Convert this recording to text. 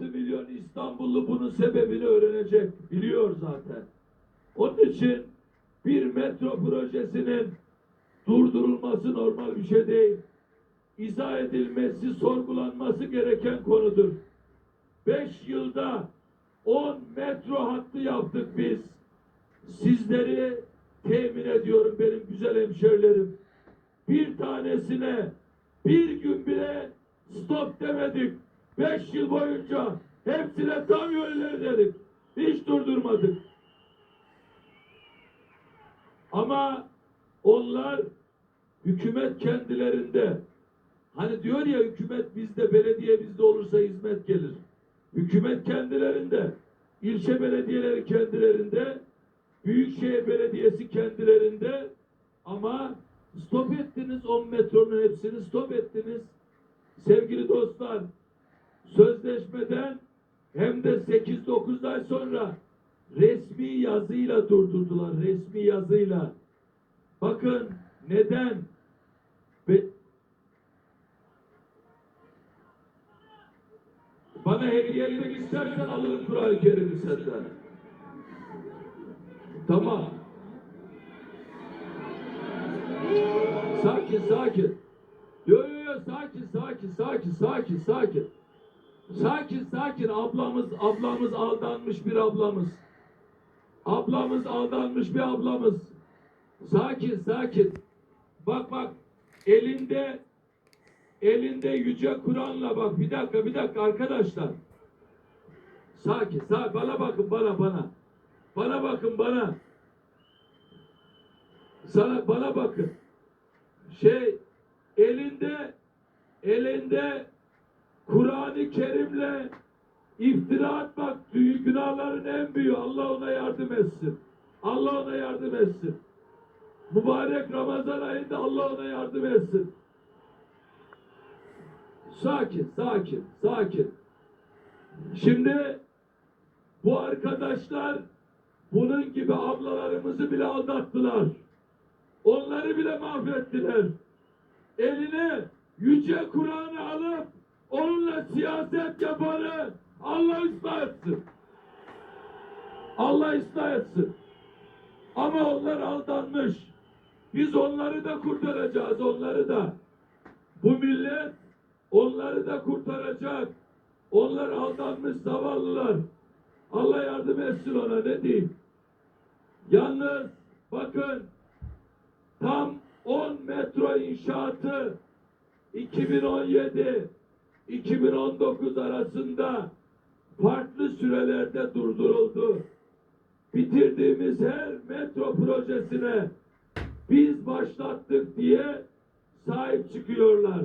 16 milyon İstanbullu bunun sebebini öğrenecek. Biliyor zaten. Onun için bir metro projesinin durdurulması normal bir şey değil. İzah edilmesi, sorgulanması gereken konudur. 5 yılda 10 metro hattı yaptık biz. Sizleri temin ediyorum benim güzel hemşerilerim. Bir tanesine bir gün bile stop demedik. Beş yıl boyunca hepsine tam yönleri dedik. Hiç durdurmadık. Ama onlar hükümet kendilerinde hani diyor ya hükümet bizde belediye bizde olursa hizmet gelir. Hükümet kendilerinde, ilçe belediyeleri kendilerinde, büyükşehir belediyesi kendilerinde ama stop ettiniz 10 metronun hepsini stop ettiniz. Sevgili dostlar, sözleşmeden hem de 8-9 ay sonra resmi yazıyla durdurdular. Resmi yazıyla. Bakın neden? Ve bana hediye etmek istersen alırım Kur'an-ı Kerim'i senden. Tamam. Sakin sakin. Yo yo yo sakin sakin sakin sakin sakin. Sakin sakin ablamız ablamız aldanmış bir ablamız. Ablamız aldanmış bir ablamız. Sakin sakin. Bak bak elinde elinde yüce Kur'an'la bak bir dakika bir dakika arkadaşlar. Sakin sakin bana bakın bana bana. Bana bakın bana. Sana bana bakın. Şey elinde elinde Kur'an-ı Kerim'le iftira atmak büyük günahların en büyüğü. Allah ona yardım etsin. Allah ona yardım etsin. Mübarek Ramazan ayında Allah ona yardım etsin. Sakin, sakin, sakin. Şimdi bu arkadaşlar bunun gibi ablalarımızı bile aldattılar. Onları bile mahvettiler. Eline yüce Kur'an'ı alıp onunla siyaset yapanı Allah ıslah etsin. Allah ıslah etsin. Ama onlar aldanmış. Biz onları da kurtaracağız, onları da. Bu millet onları da kurtaracak. Onlar aldanmış zavallılar. Allah yardım etsin ona ne diyeyim. Yalnız bakın tam 10 metro inşaatı 2017 2019 arasında farklı sürelerde durduruldu. Bitirdiğimiz her metro projesine biz başlattık diye sahip çıkıyorlar.